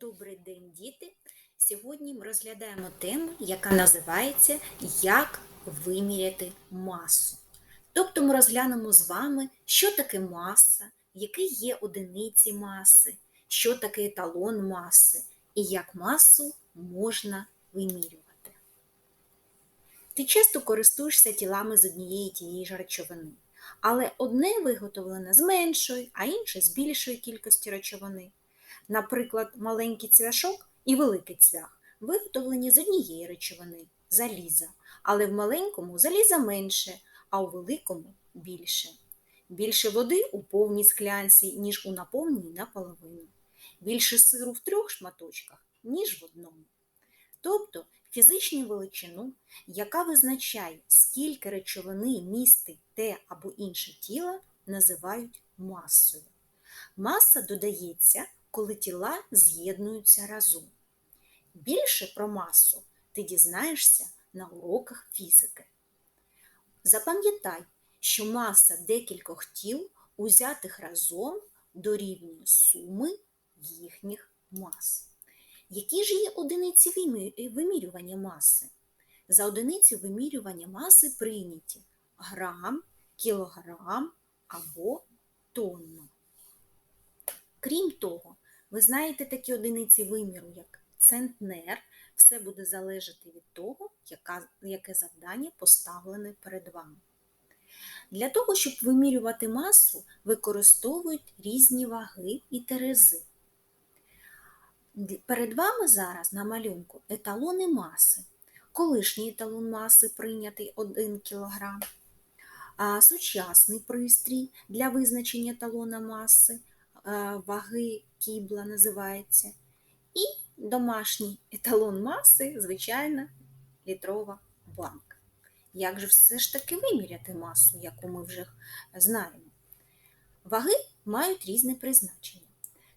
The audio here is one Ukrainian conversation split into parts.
Добрий день, діти! Сьогодні ми розглядаємо тему, яка називається Як виміряти масу. Тобто ми розглянемо з вами, що таке маса, які є одиниці маси, що таке еталон маси і як масу можна вимірювати. Ти часто користуєшся тілами з однієї тієї ж речовини, але одне виготовлене з меншої, а інше з більшої кількості речовини. Наприклад, маленький цвяшок і великий цвях виготовлені з однієї речовини заліза, але в маленькому заліза менше, а у великому більше. Більше води у повній склянці, ніж у наповненій наполовину. Більше сиру в трьох шматочках, ніж в одному. Тобто фізичну величину, яка визначає, скільки речовини містить те або інше тіло, називають масою. Маса додається коли тіла з'єднуються разом. Більше про масу ти дізнаєшся на уроках фізики. Запам'ятай, що маса декількох тіл, узятих разом, дорівнює суми їхніх мас. Які ж є одиниці вимірювання маси? За одиницю вимірювання маси прийняті грам, кілограм або тонна. Крім того, ви знаєте такі одиниці виміру, як центнер, все буде залежати від того, яка, яке завдання поставлене перед вами. Для того, щоб вимірювати масу, використовують різні ваги і терези. Перед вами зараз на малюнку еталони маси. Колишній еталон маси прийнятий 1 кг, а сучасний пристрій для визначення еталона маси ваги кібла називається. І домашній еталон маси, звичайна літрова банка. Як же все ж таки виміряти масу, яку ми вже знаємо? Ваги мають різне призначення.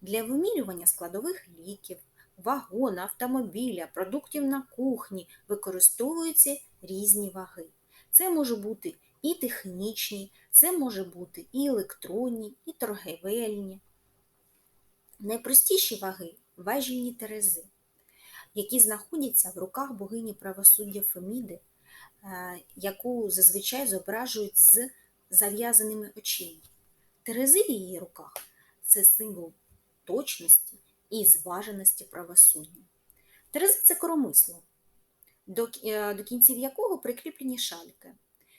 Для вимірювання складових ліків, вагона, автомобіля, продуктів на кухні використовуються різні ваги. Це може бути і технічні, це може бути і електронні, і торгівельні. Найпростіші ваги важільні терези, які знаходяться в руках богині правосуддя Феміди, е, яку зазвичай зображують з зав'язаними очима. Терези в її руках це символ точності і зваженості правосуддя. Терези це коромисло, е, до кінців якого прикріплені шальки.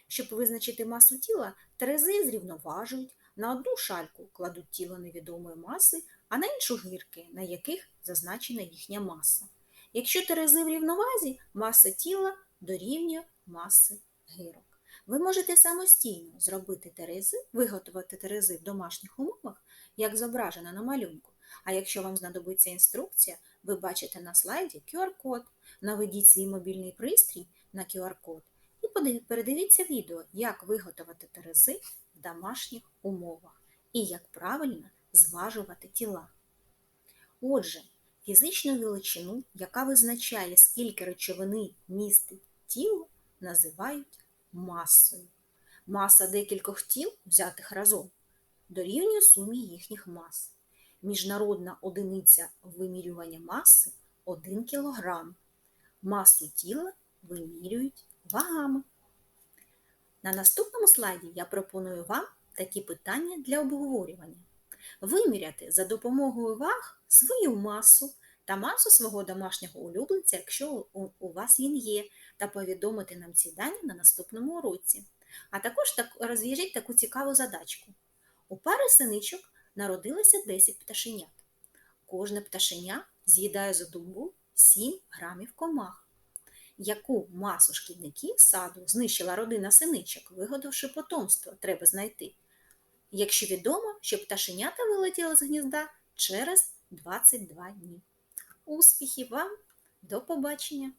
Щоб визначити масу тіла, терези зрівноважують, на одну шальку кладуть тіло невідомої маси, а на іншу гірки, на яких зазначена їхня маса. Якщо терези в рівновазі, маса тіла дорівнює маси гирок. Ви можете самостійно зробити терези, виготовити терези в домашніх умовах, як зображено на малюнку. А якщо вам знадобиться інструкція, ви бачите на слайді QR-код. Наведіть свій мобільний пристрій на QR-код і передивіться відео, як виготовити терези в домашніх умовах і як правильно зважувати тіла. Отже, фізичну величину, яка визначає, скільки речовини містить тіло, називають масою. Маса декількох тіл, взятих разом, дорівнює сумі їхніх мас. Міжнародна одиниця вимірювання маси 1 кг. Масу тіла вимірюють вагами. На наступному слайді я пропоную вам такі питання для обговорювання. Виміряти за допомогою ваг свою масу та масу свого домашнього улюбленця, якщо у вас він є, та повідомити нам ці дані на наступному уроці. А також так, розв'яжіть таку цікаву задачку. У пари синичок народилося 10 пташенят. Кожне пташеня з'їдає за добу 7 грамів комах яку масу шкідників саду знищила родина синичок, вигодивши потомство, треба знайти. Якщо відомо, що пташенята вилетіли з гнізда через 22 дні. Успіхів вам! До побачення!